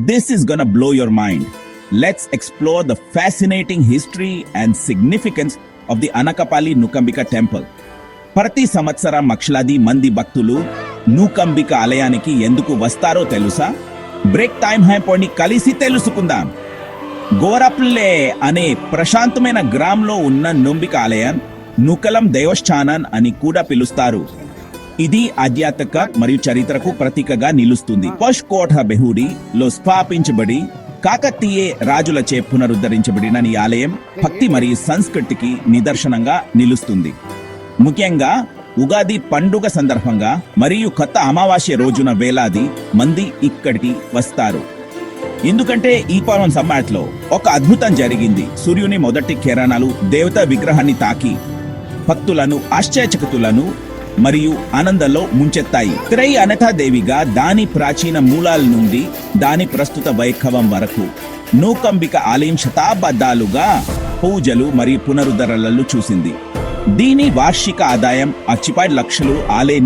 This is gonna blow your mind. Let's explore the fascinating history and significance of the Anakapali Nukambika temple. ప్రతి సంవత్సరం లక్షలాది మంది భక్తులు నూకంబిక ఆలయానికి ఎందుకు వస్తారో తెలుసా బ్రేక్ టైం హ్యాంపోని కలిసి తెలుసుకుందాం గోరప్లే అనే ప్రశాంతమైన గ్రామంలో ఉన్న నొంబిక ఆలయం నుకలం దేవస్థానం అని కూడా పిలుస్తారు ఇది ఆధ్యాత్మిక మరియు చరిత్రకు ప్రతీకగా నిలుస్తుంది. పష్ కోట బెహూడి లో స్థాపించబడి కాకతీయ రాజులచే పునరుద్ధరించబడిన ఈ ఆలయం భక్తి మరియు సంస్కృతికి నిదర్శనంగా నిలుస్తుంది. ముఖ్యంగా ఉగాది పండుగ సందర్భంగా మరియు కొత్త అమావాస్య రోజున వేలాది మంది ఇక్కడికి వస్తారు. ఎందుకంటే ఈ పర్వం సమ్మాట్లో ఒక అద్భుతం జరిగింది. సూర్యుని మొదటి కిరణాలు దేవత విగ్రహాన్ని తాకి భక్తులను ఆశ్చర్యచకితులను మరియు ఆనందంలో ముంచెత్తాయి. త్రై అనథాదేవిగా దాని ప్రాచీన మూలాల నుండి దాని ప్రస్తుత వైభవం వరకు నూకంబిక ఆలయం శతాబ్దాలుగా పూజలు మరియు పునరుద్ధరణలు చూసింది. దీని వార్షిక ఆదాయం అచ్చిపాటి లక్షలు ఆలయ